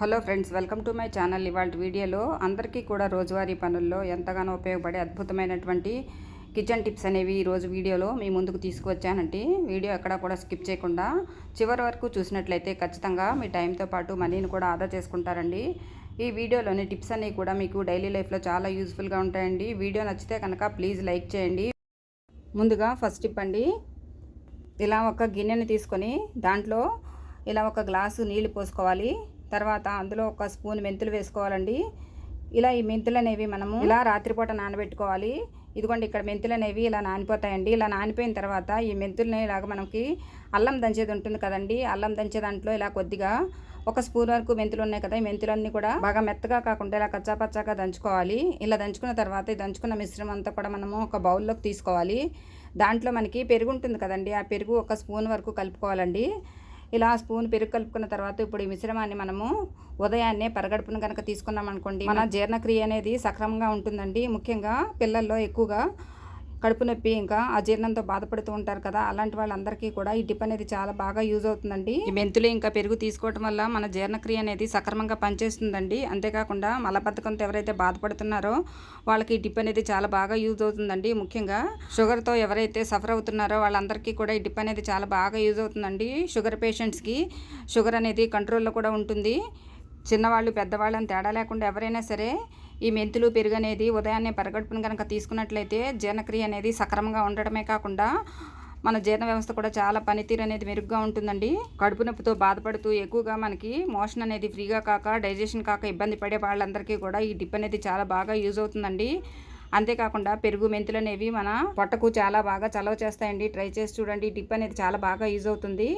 Hello friends welcome to my channel. ఇవాళ వీడియోలో అందరికీ కూడా రోజువారీ పనుల్లో ఎంతగానో ఉపయోగపడే అద్భుతమైనటువంటి కిచెన్ టిప్స్ అనేవి ఈరోజు వీడియోలో మీ ముందుకు తీసుకువచ్చానండి. వీడియో ఎక్కడా కూడా స్కిప్ చేయకుండా చివరి వరకు చూసినట్లయితే ఖచ్చితంగా మీ టైంతో పాటు మనీని కూడా ఆదా చేసుకుంటారండి. ఈ వీడియోలోని టిప్స్ అన్నీ కూడా మీకు డైలీ లైఫ్లో చాలా యూస్ఫుల్గా ఉంటాయండి. వీడియో నచ్చితే కనుక ప్లీజ్ లైక్ చేయండి. ముందుగా ఫస్ట్ టిప్ అండి. ఇలా ఒక గిన్నెని తీసుకొని దాంట్లో ఇలా ఒక గ్లాసు నీళ్ళు పోసుకోవాలి. తర్వాత అందులో ఒక స్పూన్ మెంతులు వేసుకోవాలండి. ఇలా ఈ మెంతులు అనేవి మనము ఇలా రాత్రిపూట నానబెట్టుకోవాలి. ఇదిగోండి ఇక్కడ మెంతులు అనేవి ఇలా నానిపోతాయండి. ఇలా నానిపోయిన తర్వాత ఈ మెంతుల్ని ఇలాగ మనకి అల్లం దంచేది ఉంటుంది కదండి. అల్లం దంచే దాంట్లో ఇలా కొద్దిగా ఒక స్పూన్ వరకు మెంతులు ఉన్నాయి కదా ఈ మెంతులన్నీ కూడా బాగా మెత్తగా కాకుండా ఇలా కచ్చాపచ్చాగా దంచుకోవాలి. ఇలా దంచుకున్న తర్వాత ఈ దంచుకున్న మిశ్రమం అంతా కూడా మనము ఒక బౌల్లోకి తీసుకోవాలి. దాంట్లో మనకి పెరుగు ఉంటుంది కదండి. ఆ పెరుగు ఒక స్పూన్ వరకు కలుపుకోవాలండి. ఇలా స్పూన్ పెరుగు కలుపుకున్న తర్వాత ఇప్పుడు ఈ మిశ్రమాన్ని మనము ఉదయాన్నే పరగడుపును కనుక తీసుకున్నాం అనుకోండి మన జీర్ణక్రియ అనేది సక్రమంగా ఉంటుందండి. ముఖ్యంగా పిల్లల్లో ఎక్కువగా కడుపు నొప్పి ఇంకా అజీర్ణంతో బాధపడుతూ ఉంటారు కదా అలాంటి వాళ్ళందరికీ కూడా ఈ టిప్ అనేది చాలా బాగా యూజ్ అవుతుందండి. ఈ మెంతులు ఇంకా పెరుగు తీసుకోవటం వల్ల మన జీర్ణక్రియ అనేది సక్రమంగా పనిచేస్తుందండి. అంతేకాకుండా మలబద్ధకంతో ఎవరైతే బాధపడుతున్నారో వాళ్ళకి ఈ టిప్ అనేది చాలా బాగా యూజ్ అవుతుందండి. ముఖ్యంగా షుగర్తో ఎవరైతే సఫర్ అవుతున్నారో వాళ్ళందరికీ కూడా ఈ టిప్ అనేది చాలా బాగా యూజ్ అవుతుందండి. షుగర్ పేషెంట్స్కి షుగర్ అనేది కంట్రోల్లో కూడా ఉంటుంది. చిన్నవాళ్ళు పెద్దవాళ్ళు అని తేడా లేకుండా ఎవరైనా సరే ఈ మెంతులు పెరుగు అనేది ఉదయాన్నే పరగడుపును కనుక తీసుకున్నట్లయితే జీర్ణక్రియ అనేది సక్రమంగా ఉండడమే కాకుండా మన జీర్ణ వ్యవస్థ కూడా చాలా పనితీరు అనేది మెరుగ్గా ఉంటుందండి. కడుపు నొప్పితో బాధపడుతూ ఎక్కువగా మనకి మోషన్ అనేది ఫ్రీగా కాక డైజెషన్ కాక ఇబ్బంది పడే వాళ్ళందరికీ కూడా ఈ డిప్ అనేది చాలా బాగా యూజ్ అవుతుందండి. అంతేకాకుండా పెరుగు మెంతులు అనేవి మన పొట్టకు చాలా బాగా చలవ చేస్తాయండి. ట్రై చేసి చూడండి. డిప్ అనేది చాలా బాగా యూజ్ అవుతుంది.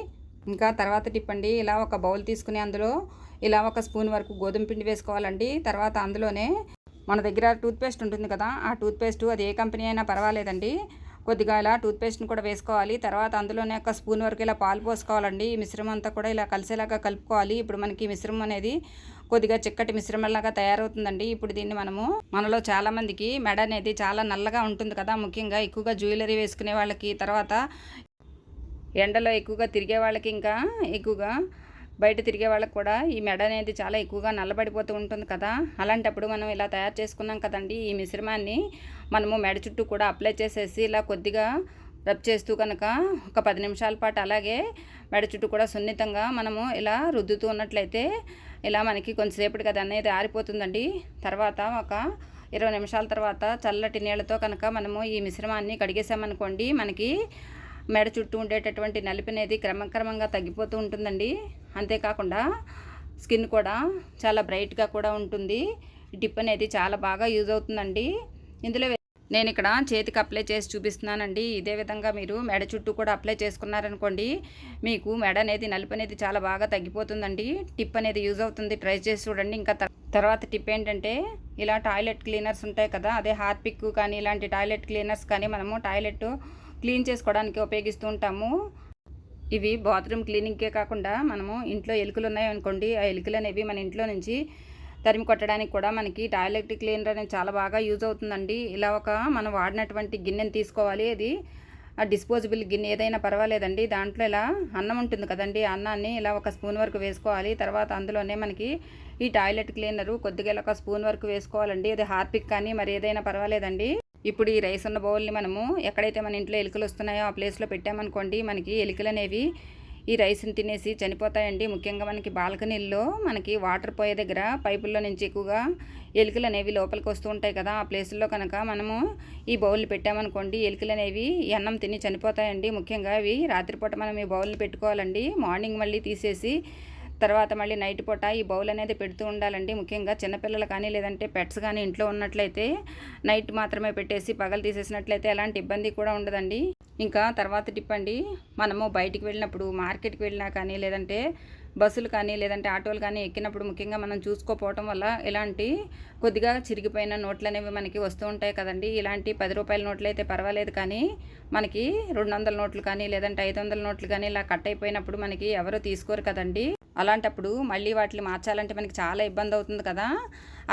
ఇంకా తర్వాత టిప్ అండి ఇలా ఒక బౌల్ తీసుకుని అందులో ఇలా ఒక స్పూన్ వరకు గోధుమ పిండి వేసుకోవాలండి. తర్వాత అందులోనే మన దగ్గర టూత్పేస్ట్ ఉంటుంది కదా ఆ టూత్పేస్ట్ అది ఏ కంపెనీ అయినా పర్వాలేదండి. కొద్దిగా ఇలా టూత్పేస్ట్ని కూడా వేసుకోవాలి. తర్వాత అందులోనే ఒక స్పూన్ వరకు ఇలా పాలు పోసుకోవాలండి. ఈ మిశ్రమం అంతా కూడా ఇలా కలిసేలాగా కలుపుకోవాలి. ఇప్పుడు మనకి మిశ్రమం అనేది కొద్దిగా చిక్కటి మిశ్రమంలాగా తయారవుతుందండి. ఇప్పుడు దీన్ని మనము మనలో చాలామందికి మెడ అనేది చాలా నల్లగా ఉంటుంది కదా. ముఖ్యంగా ఎక్కువగా జ్యువెలరీ వేసుకునే వాళ్ళకి తర్వాత ఎండలో ఎక్కువగా తిరిగే వాళ్ళకి ఇంకా ఎక్కువగా బయట తిరిగే వాళ్ళకి కూడా ఈ మెడ అనేది చాలా ఎక్కువగా నల్లబడిపోతూ ఉంటుంది కదా. అలాంటప్పుడు మనం ఇలా తయారు చేసుకున్నాం కదండి ఈ మిశ్రమాన్ని మనము మెడ చుట్టూ కూడా అప్లై చేసేసి ఇలా కొద్దిగా రబ్ చేస్తూ కనుక ఒక పది నిమిషాల పాటు అలాగే మెడ చుట్టూ కూడా సున్నితంగా మనము ఇలా రుద్దుతూ ఉన్నట్లయితే ఇలా మనకి కొంతసేపటికి అది అనేది ఆరిపోతుందండి. తర్వాత ఒక ఇరవై నిమిషాల తర్వాత చల్లటి నీళ్ళతో కనుక మనము ఈ మిశ్రమాన్ని కడిగేసామనుకోండి మనకి మెడ చుట్టూ ఉండేటటువంటి నలిపి అనేది క్రమక్రమంగా తగ్గిపోతూ ఉంటుందండి. అంతేకాకుండా స్కిన్ కూడా చాలా బ్రైట్గా కూడా ఉంటుంది. డిప్ అనేది చాలా బాగా యూజ్ అవుతుందండి. ఇందులో నేను ఇక్కడ చేతికి అప్లై చేసి చూపిస్తున్నానండి. ఇదే విధంగా మీరు మెడ చుట్టూ కూడా అప్లై చేసుకున్నారనుకోండి మీకు మెడ అనేది నలుపు అనేది చాలా బాగా తగ్గిపోతుందండి. టిప్ అనేది యూజ్ అవుతుంది. ట్రై చేసి చూడండి. ఇంకా తర్వాత టిప్ ఏంటంటే ఇలా టాయిలెట్ క్లీనర్స్ ఉంటాయి కదా అదే హార్పిక్ కానీ ఇలాంటి టాయిలెట్ క్లీనర్స్ కానీ మనము టాయిలెట్ క్లీన్ చేసుకోవడానికి ఉపయోగిస్తూ ఉంటాము. ఇవి బాత్రూమ్ క్లీనింగ్కే కాకుండా మనము ఇంట్లో ఎలుకలు ఉన్నాయనుకోండి ఆ ఎలుకలు అనేవి మన ఇంట్లో నుంచి తరిమి కొట్టడానికి కూడా మనకి టాయిలెట్ క్లీనర్ అనేది చాలా బాగా యూజ్ అవుతుందండి. ఇలా ఒక మనం వాడినటువంటి గిన్నెని తీసుకోవాలి. అది ఆ డిస్పోజబుల్ గిన్నె ఏదైనా పర్వాలేదండి. దాంట్లో ఇలా అన్నం ఉంటుంది కదండి అన్నాన్ని ఇలా ఒక స్పూన్ వరకు వేసుకోవాలి. తర్వాత అందులోనే మనకి ఈ టాయిలెట్ క్లీనరు కొద్దిగా ఒక స్పూన్ వరకు వేసుకోవాలండి. అది హార్పిక్ కానీ మరి ఏదైనా పర్వాలేదండి. ఇప్పుడు ఈ రైస్ ఉన్న బౌల్ని మనము ఎక్కడైతే మన ఇంట్లో ఎలుకలు వస్తున్నాయో ఆ ప్లేస్లో పెట్టామనుకోండి మనకి ఎలుకలు అనేవి ఈ రైస్ని తినేసి చనిపోతాయండి. ముఖ్యంగా మనకి బాల్కనీల్లో మనకి వాటర్ పోయే దగ్గర పైపుల్లో నుంచి ఎక్కువగా ఎలుకలు అనేవి లోపలికి వస్తూ ఉంటాయి కదా ఆ ప్లేసుల్లో కనుక మనము ఈ బౌల్ని పెట్టామనుకోండి ఎలుకలు అనేవి అన్నం తిని చనిపోతాయండి. ముఖ్యంగా అవి రాత్రిపూట మనం ఈ బౌల్ని పెట్టుకోవాలండి. మార్నింగ్ మళ్ళీ తీసేసి తర్వాత మళ్ళీ నైట్ పూట ఈ బౌల్ అనేది పెడుతూ ఉండాలండి. ముఖ్యంగా చిన్నపిల్లలు కానీ లేదంటే పెట్స్ కానీ ఇంట్లో ఉన్నట్లయితే నైట్ మాత్రమే పెట్టేసి పగలు తీసేసినట్లయితే ఎలాంటి ఇబ్బంది కూడా ఉండదండి. ఇంకా తర్వాత టిప్ అండి మనము బయటికి వెళ్ళినప్పుడు మార్కెట్కి వెళ్ళినా కానీ లేదంటే బస్సులు కానీ లేదంటే ఆటోలు కానీ ఎక్కినప్పుడు ముఖ్యంగా మనం చూసుకోపోవటం వల్ల ఇలాంటి కొద్దిగా చిరిగిపోయిన నోట్లు అనేవి మనకి వస్తూ ఉంటాయి కదండి. ఇలాంటి పది రూపాయల నోట్లు అయితే పర్వాలేదు కానీ మనకి రెండు వందల నోట్లు కానీ లేదంటే ఐదు వందల నోట్లు కానీ ఇలా కట్ అయిపోయినప్పుడు మనకి ఎవరు తీసుకోరు కదండి. అలాంటప్పుడు మళ్ళీ వాటిని మార్చాలంటే మనకి చాలా ఇబ్బంది అవుతుంది కదా.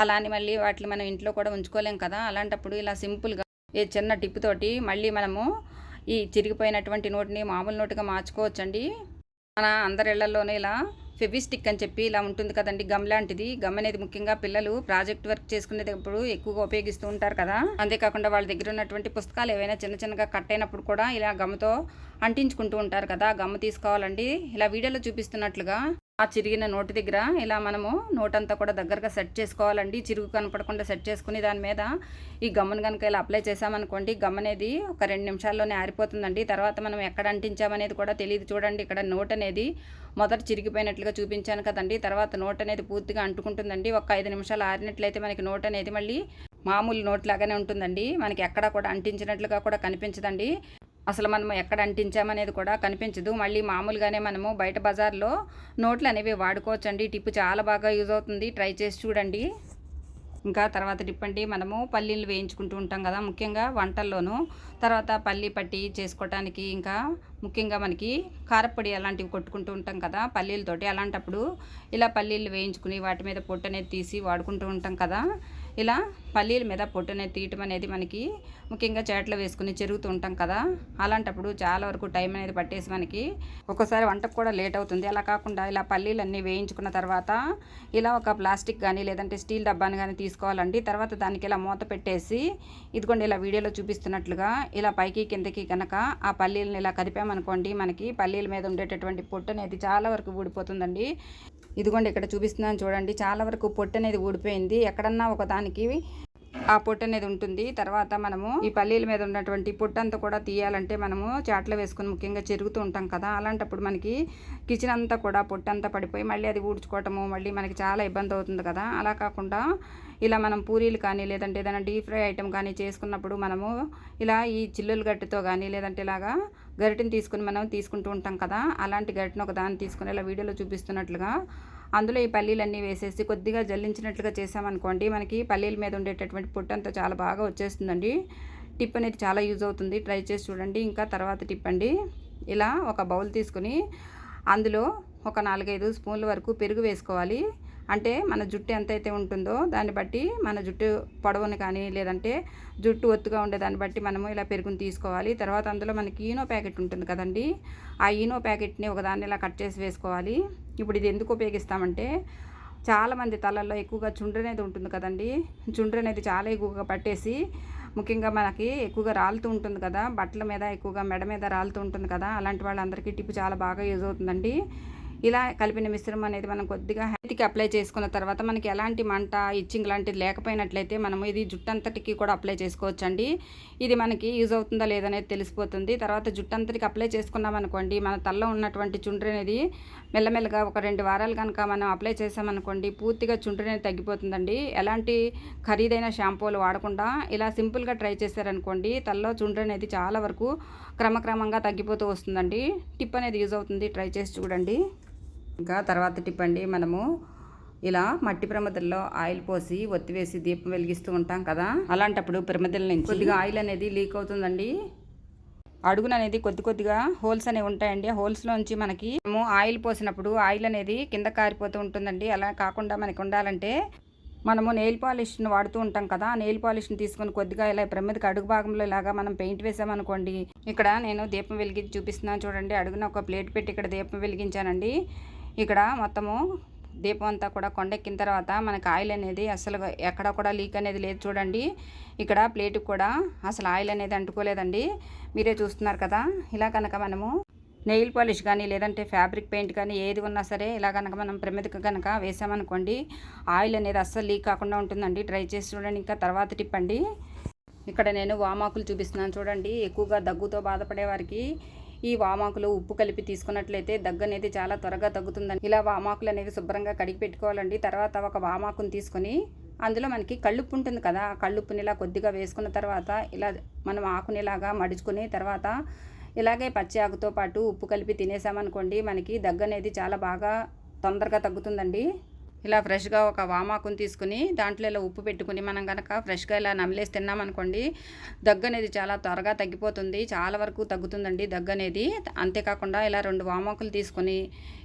అలానే మళ్ళీ వాటిని మనం ఇంట్లో కూడా ఉంచుకోలేం కదా. అలాంటప్పుడు ఇలా సింపుల్గా ఈ చిన్న టిప్ తోటి మళ్ళీ మనము ఈ చిరిగిపోయినటువంటి నోటిని మామూలు నోటుగా మార్చుకోవచ్చండి. మన అందరి ఇళ్ళలోనే ఇలా ఫెవిస్టిక్ అని చెప్పి ఇలా ఉంటుంది కదండి. గమ్ లాంటిది. గమ్ అనేది ముఖ్యంగా పిల్లలు ప్రాజెక్ట్ వర్క్ చేసుకునేటప్పుడు ఎక్కువగా ఉపయోగిస్తూ ఉంటారు కదా. అంతేకాకుండా వాళ్ళ దగ్గర ఉన్నటువంటి పుస్తకాలు ఏవైనా చిన్న చిన్నగా కట్ అయినప్పుడు కూడా ఇలా గమ్తో అంటించుకుంటూ ఉంటారు కదా. గమ్ తీసుకోవాలండి. ఇలా వీడియోలో చూపిస్తున్నట్లుగా ఆ చిరిగిన నోటి దగ్గర ఇలా మనము నోటంతా కూడా దగ్గరగా సెట్ చేసుకోవాలండి. చిరుగు కనపడకుండా సెట్ చేసుకుని దాని మీద ఈ గమ్మను కనుక ఇలా అప్లై చేసామనుకోండి గమ్ అనేది ఒక రెండు నిమిషాల్లోనే ఆరిపోతుందండి. తర్వాత మనం ఎక్కడ అంటించామనేది కూడా తెలియదు చూడండి. ఇక్కడ నోట్ అనేది మొదట చిరిగిపోయినట్లుగా చూపించాను కదండి. తర్వాత నోట్ అనేది పూర్తిగా అంటుకుంటుందండి. ఒక ఐదు నిమిషాలు ఆరినట్లయితే మనకి నోట్ అనేది మళ్ళీ మామూలు నోట్ లాగానే ఉంటుందండి. మనకి ఎక్కడ కూడా అంటించినట్లుగా కూడా కనిపించదండి. అసలు మనము ఎక్కడ అంటించామనేది కూడా కనిపించదు. మళ్ళీ మామూలుగానే మనము బయట బజార్లో నోట్లు అనేవి వాడుకోవచ్చండి. టిప్పు చాలా బాగా యూజ్ అవుతుంది. ట్రై చేసి చూడండి. ఇంకా తర్వాత టిప్ అండి మనము పల్లీలు వేయించుకుంటూ ఉంటాం కదా ముఖ్యంగా వంటల్లోనూ. తర్వాత పల్లీ పట్టి చేసుకోవటానికి ఇంకా ముఖ్యంగా మనకి కారపొడి అలాంటివి కొట్టుకుంటూ ఉంటాం కదా పల్లీలతోటి. అలాంటప్పుడు ఇలా పల్లీలు వేయించుకుని వాటి మీద పొట్టు అనేది తీసి వాడుకుంటూ ఉంటాం కదా ఇలా పల్లీల మీద పొట్టు అనేది తీయటం అనేది మనకి ముఖ్యంగా చేట్లో వేసుకుని చెరుగుతూ ఉంటాం కదా. అలాంటప్పుడు చాలా వరకు టైం అనేది పట్టేసి మనకి ఒక్కోసారి వంటకు కూడా లేట్ అవుతుంది. అలా కాకుండా ఇలా పల్లీలన్నీ వేయించుకున్న తర్వాత ఇలా ఒక ప్లాస్టిక్ కానీ లేదంటే స్టీల్ డబ్బాని కానీ తీసుకోవాలండి. తర్వాత దానికి ఇలా మూత పెట్టేసి ఇదిగోండి ఇలా వీడియోలో చూపిస్తున్నట్లుగా ఇలా పైకి కిందకి కనుక ఆ పల్లీలను ఇలా కదిపామనుకోండి మనకి పల్లీల మీద ఉండేటటువంటి పొట్టు అనేది చాలా వరకు ఊడిపోతుందండి. ఇదిగోండి ఇక్కడ చూపిస్తున్నాను చూడండి. చాలా వరకు పొట్టు అనేది ఊడిపోయింది. ఎక్కడన్నా ఒక దానికి ఆ పొట్టు అనేది ఉంటుంది. తర్వాత మనము ఈ పల్లీల మీద ఉన్నటువంటి పొట్టు అంతా కూడా తీయాలంటే మనము చాట్లో వేసుకొని ముఖ్యంగా చెరుగుతూ ఉంటాం కదా అలాంటప్పుడు మనకి కిచెన్ అంతా కూడా పొట్టు అంతా పడిపోయి మళ్ళీ అది ఊడ్చుకోవటము మళ్ళీ మనకి చాలా ఇబ్బంది అవుతుంది కదా. అలా కాకుండా ఇలా మనం పూరీలు కానీ లేదంటే ఏదైనా డీప్ ఫ్రై ఐటెం కానీ చేసుకున్నప్పుడు మనము ఇలా ఈ చిల్లులు గట్టితో కానీ లేదంటే ఇలాగా గరిటెని తీసుకుని మనం తీసుకుంటూ ఉంటాం కదా. అలాంటి గరిటెను ఒక దాన్ని తీసుకుని ఇలా వీడియోలో చూపిస్తున్నట్లుగా అందులో ఈ పల్లీలన్నీ వేసేసి కొద్దిగా జల్లించినట్లుగా చేసామనుకోండి మనకి పల్లీల మీద ఉండేటటువంటి పొట్టంతా చాలా బాగా వచ్చేస్తుందండి. టిప్ అనేది చాలా యూజ్ అవుతుంది. ట్రై చేసి చూడండి. ఇంకా తర్వాత టిప్ అండి. ఇలా ఒక బౌల్ తీసుకుని అందులో ఒక నాలుగైదు స్పూన్ల వరకు పెరుగు వేసుకోవాలి. అంటే మన జుట్టు ఎంతైతే ఉంటుందో దాన్ని బట్టి మన జుట్టు పొడవుని కానీ లేదంటే జుట్టు ఒత్తుగా ఉండే దాన్ని బట్టి మనము ఇలా పెరుగుని తీసుకోవాలి. తర్వాత అందులో మనకి ఈనో ప్యాకెట్ ఉంటుంది కదండి. ఆ ఈనో ప్యాకెట్ని ఒకదాన్ని ఇలా కట్ చేసి వేసుకోవాలి. ఇప్పుడు ఇది ఎందుకు ఉపయోగిస్తామంటే చాలామంది తలల్లో ఎక్కువగా చుండ్రు అనేది ఉంటుంది కదండి. చుండ్రు అనేది చాలా ఎక్కువగా పట్టేసి ముఖ్యంగా మనకి ఎక్కువగా రాలుతూ ఉంటుంది కదా. బట్టల మీద ఎక్కువగా మెడ మీద రాలుతూ ఉంటుంది కదా. అలాంటి వాళ్ళందరికీ టిప్పు చాలా బాగా యూజ్ అవుతుందండి. ఇలా కలిపిన మిశ్రమం అనేది మనం కొద్దిగా హైతికి అప్లై చేసుకున్న తర్వాత మనకి ఎలాంటి మంట ఇచ్చింగ్ లాంటిది లేకపోయినట్లయితే మనం ఇది జుట్టంతటికి కూడా అప్లై చేసుకోవచ్చండి. ఇది మనకి యూజ్ అవుతుందా లేదనేది తెలిసిపోతుంది. తర్వాత జుట్టంతటికి అప్లై చేసుకున్నాం అనుకోండి మన తలలో ఉన్నటువంటి చుండ్రు అనేది మెల్లమెల్లగా ఒక రెండు వారాలు కనుక మనం అప్లై చేసామనుకోండి పూర్తిగా చుండ్రు అనేది తగ్గిపోతుందండి. ఎలాంటి ఖరీదైన షాంపూలు వాడకుండా ఇలా సింపుల్గా ట్రై చేశారనుకోండి తలలో చుండ్రు అనేది చాలా వరకు క్రమక్రమంగా తగ్గిపోతూ వస్తుందండి. టిప్ అనేది యూజ్ అవుతుంది. ట్రై చేసి చూడండి. ఇంకా తర్వాత టిప్ అండి మనము ఇలా మట్టి ప్రమదల్లో ఆయిల్ పోసి ఒత్తివేసి దీపం వెలిగిస్తూ ఉంటాం కదా. అలాంటప్పుడు ప్రమదల నుంచి కొద్దిగా ఆయిల్ అనేది లీక్ అవుతుందండి. అడుగున అనేది కొద్ది కొద్దిగా హోల్స్ అనేవి ఉంటాయండి. హోల్స్లోంచి మనకి మేము ఆయిల్ పోసినప్పుడు ఆయిల్ అనేది కింద కారిపోతూ ఉంటుందండి. అలా కాకుండా మనకి ఉండాలంటే మనము నెయిల్ పాలిష్ను వాడుతూ ఉంటాం కదా. నెయిల్ పాలిష్ని తీసుకొని కొద్దిగా ఇలా ప్రమిదకి అడుగు భాగంలో ఇలాగా మనం పెయింట్ వేసామనుకోండి. ఇక్కడ నేను దీపం వెలిగించి చూపిస్తున్నాను చూడండి. అడుగున ఒక ప్లేట్ పెట్టి ఇక్కడ దీపం వెలిగించానండి. ఇక్కడ మొత్తము దీపం అంతా కూడా కొండెక్కిన తర్వాత మనకు ఆయిల్ అనేది అసలు ఎక్కడ కూడా లీక్ అనేది లేదు చూడండి. ఇక్కడ ప్లేట్కి కూడా అసలు ఆయిల్ అనేది అంటుకోలేదండి. మీరే చూస్తున్నారు కదా. ఇలా కనుక మనము నెయిల్ పాలిష్ కానీ లేదంటే ఫ్యాబ్రిక్ పెయింట్ కానీ ఏది ఉన్నా సరే ఇలా కనుక మనం ప్రమిదకు కనుక వేసామనుకోండి ఆయిల్ అనేది అస్సలు లీక్ కాకుండా ఉంటుందండి. ట్రై చేసి చూడండి. ఇంకా తర్వాత టిప్పండి ఇక్కడ నేను వామాకులు చూపిస్తున్నాను చూడండి. ఎక్కువగా దగ్గుతో బాధపడే వారికి ఈ వామాకులు ఉప్పు కలిపి తీసుకున్నట్లయితే దగ్గు అనేది చాలా త్వరగా తగ్గుతుందని. ఇలా వామాకులు అనేవి శుభ్రంగా కడిగి పెట్టుకోవాలండి. తర్వాత ఒక వామాకుని తీసుకొని అందులో మనకి కళ్ళుప్పు ఉంటుంది కదా ఆ కళ్ళుప్పుని ఇలా కొద్దిగా వేసుకున్న తర్వాత ఇలా మనం ఆకునిలాగా మడుచుకుని తర్వాత ఇలాగే పచ్చి ఆకుతో పాటు ఉప్పు కలిపి తినేసామనుకోండి మనకి దగ్గు అనేది చాలా బాగా తొందరగా తగ్గుతుందండి. ఇలా ఫ్రెష్గా ఒక వామాకుని తీసుకుని దాంట్లో ఇలా ఉప్పు పెట్టుకుని మనం కనుక ఫ్రెష్గా ఇలా నమిలేసి తిన్నామనుకోండి దగ్గు అనేది చాలా త్వరగా తగ్గిపోతుంది చాలా వరకు తగ్గుతుందండి దగ్గు అనేది అంతేకాకుండా ఇలా రెండు వామాకులు తీసుకొని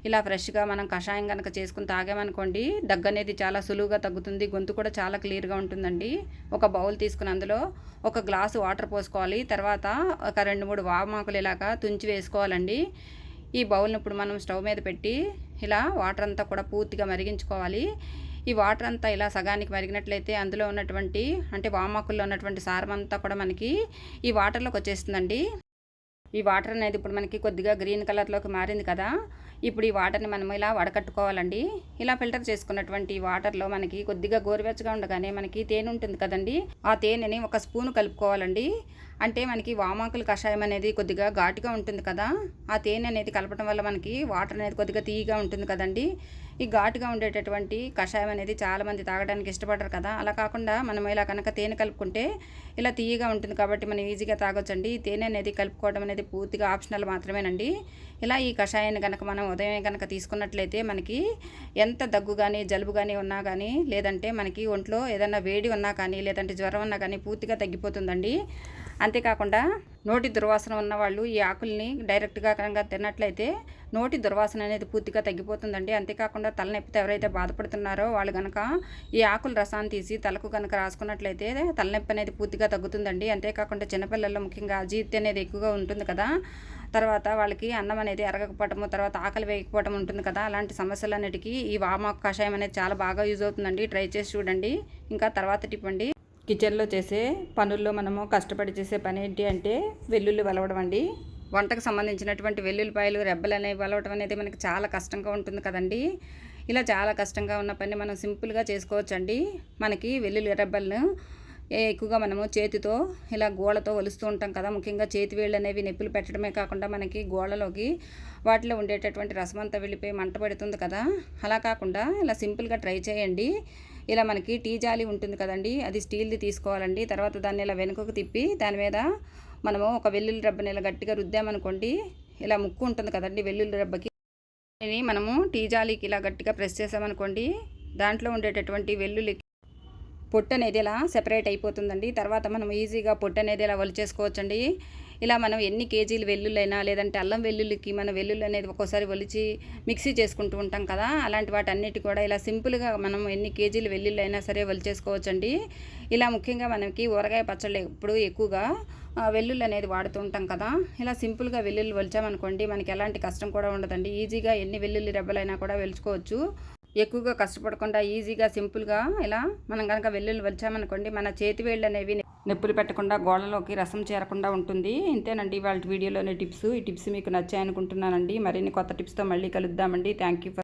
ఇలా ఫ్రెష్గా మనం కషాయం కనుక చేసుకుని తాగామనుకోండి దగ్గు అనేది చాలా సులువుగా తగ్గుతుంది గొంతు కూడా చాలా క్లియర్గా ఉంటుందండి. ఒక బౌల్ తీసుకుని అందులో ఒక గ్లాసు వాటర్ పోసుకోవాలి తర్వాత ఒక రెండు మూడు వామాకులు ఇలాగా తుంచి వేసుకోవాలండి. ఈ బౌల్ని ఇప్పుడు మనం స్టవ్ మీద పెట్టి ఇలా వాటర్ అంతా కూడా పూర్తిగా మరిగించుకోవాలి. ఈ వాటర్ అంతా ఇలా సగానికి మరిగినట్లయితే అందులో ఉన్నటువంటి అంటే వామాకుల్లో ఉన్నటువంటి సారం అంతా కూడా మనకి ఈ వాటర్లోకి వచ్చేస్తుందండి. ఈ వాటర్ అనేది ఇప్పుడు మనకి కొద్దిగా గ్రీన్ కలర్లోకి మారింది కదా. ఇప్పుడు ఈ వాటర్ని మనం ఇలా వడకట్టుకోవాలండి. ఇలా ఫిల్టర్ చేసుకున్నటువంటి వాటర్లో మనకి కొద్దిగా గోరువెచ్చగా ఉండగానే మనకి తేనె ఉంటుంది కదండి. ఆ తేనెని ఒక స్పూన్ కలుపుకోవాలండి. అంటే మనకి వామాకుల కషాయం అనేది కొద్దిగా ఘాటుగా ఉంటుంది కదా ఆ తేనె అనేది కలపడం వల్ల మనకి వాటర్ అనేది కొద్దిగా తీయగా ఉంటుంది కదండి. ఈ ఘాటుగా ఉండేటటువంటి కషాయం అనేది చాలామంది తాగడానికి ఇష్టపడరు కదా. అలా కాకుండా మనం ఇలా కనుక తేనె కలుపుకుంటే ఇలా తీయగా ఉంటుంది కాబట్టి మనం ఈజీగా తాగొచ్చండి. ఈ తేనె అనేది కలుపుకోవడం అనేది పూర్తిగా ఆప్షనల్ మాత్రమేనండి. ఇలా ఈ కషాయాన్ని కనుక మనం ఉదయం కనుక తీసుకున్నట్లయితే మనకి ఎంత దగ్గు కానీ జలుబు కానీ ఉన్నా కానీ లేదంటే మనకి ఒంట్లో ఏదైనా వేడి ఉన్నా కానీ లేదంటే జ్వరం ఉన్నా కానీ పూర్తిగా తగ్గిపోతుందండి. అంతేకాకుండా నోటి దుర్వాసన ఉన్న వాళ్ళు ఈ ఆకుల్ని డైరెక్ట్గా కనుక తిన్నట్లయితే నోటి దుర్వాసన అనేది పూర్తిగా తగ్గిపోతుందండి. అంతేకాకుండా తలనొప్పితో ఎవరైతే బాధపడుతున్నారో వాళ్ళు కనుక ఈ ఆకుల రసాన్ని తీసి తలకు కనుక రాసుకున్నట్లయితే తలనొప్పి అనేది పూర్తిగా తగ్గుతుందండి. అంతేకాకుండా చిన్నపిల్లల్లో ముఖ్యంగా అజీర్తి అనేది ఎక్కువగా ఉంటుంది కదా. తర్వాత వాళ్ళకి అన్నం అనేది ఎరగకపోవటము తర్వాత ఆకలి వేయకపోవటం ఉంటుంది కదా. అలాంటి సమస్యలన్నిటికీ ఈ వామాకు కషాయం అనేది చాలా బాగా యూజ్ అవుతుందండి. ట్రై చేసి చూడండి. ఇంకా తర్వాత టిప్పండి కిచెన్లో చేసే పనుల్లో మనము కష్టపడి చేసే పని ఏంటి అంటే వెల్లుల్లి వలవడం అండి. వంటకు సంబంధించినటువంటి వెల్లుల్లిపాయలు రెబ్బలు అనేవి వలవటం అనేది మనకి చాలా కష్టంగా ఉంటుంది కదండి. ఇలా చాలా కష్టంగా ఉన్న పని మనం సింపుల్గా చేసుకోవచ్చండి. మనకి వెల్లుల్లి రెబ్బలను ఎక్కువగా మనము చేతితో ఇలా గోళ్ళతో వలుస్తూ ఉంటాం కదా. ముఖ్యంగా చేతి వేళ్ళు అనేవి నొప్పులు పెట్టడమే కాకుండా మనకి గోళ్ళలోకి వాటిలో ఉండేటటువంటి రసం అంతా వెళ్ళిపోయి మంట పెడుతుంది కదా. అలా కాకుండా ఇలా సింపుల్గా ట్రై చేయండి. ఇలా మనకి టీ జాలి ఉంటుంది కదండి అది స్టీల్ది తీసుకోవాలండి. తర్వాత దాన్ని ఇలా వెనుకకు తిప్పి దాని మీద మనము ఒక వెల్లుల్లి రబ్బని ఇలా గట్టిగా రుద్దామనుకోండి ఇలా ముక్కు ఉంటుంది కదండి వెల్లుల్లి రబ్బకి. మనము టీ జాలికి ఇలా గట్టిగా ప్రెస్ చేసామనుకోండి దాంట్లో ఉండేటటువంటి వెల్లుల్లి పొట్టు అనేది ఇలా సెపరేట్ అయిపోతుందండి. తర్వాత మనం ఈజీగా పొట్టు అనేది ఇలా ఒలిచేసుకోవచ్చండి ఇలా మనం ఎన్ని కేజీలు వెల్లుల్లైనా లేదంటే అల్లం వెల్లుల్లికి మన వెల్లుల్లి అనేది ఒక్కోసారి ఒలిచి మిక్సీ చేసుకుంటూ ఉంటాం కదా అలాంటి వాటన్నిటి కూడా ఇలా సింపుల్గా మనం ఎన్ని కేజీలు వెల్లుల్లైనా సరే ఒలిచేసుకోవచ్చండి. ఇలా ముఖ్యంగా మనకి ఊరగాయ పచ్చళ్ళు ఎప్పుడు ఎక్కువగా వెల్లుల్లి అనేది వాడుతూ ఉంటాం కదా ఇలా సింపుల్గా వెల్లుల్లి ఒలిచామనుకోండి మనకి ఎలాంటి కష్టం కూడా ఉండదండి. ఈజీగా ఎన్ని వెల్లుల్లి రెబ్బలైనా కూడా వెలుచుకోవచ్చు. ఎక్కువగా కష్టపడకుండా ఈజీగా సింపుల్గా ఇలా మనం కనుక వెల్లుల్లి వలిచామనుకోండి మన చేతి వేళ్ళు అనేవి నొప్పులు పెట్టకుండా గోడలోకి రసం చేరకుండా ఉంటుంది. ఇంతేనండి వాళ్ళ వీడియోలోని టిప్స్. ఈ టిప్స్ మీకు నచ్చాయనుకుంటున్నానండి. మరిన్ని కొత్త టిప్స్తో మళ్ళీ కలుద్దామండి. Thank you for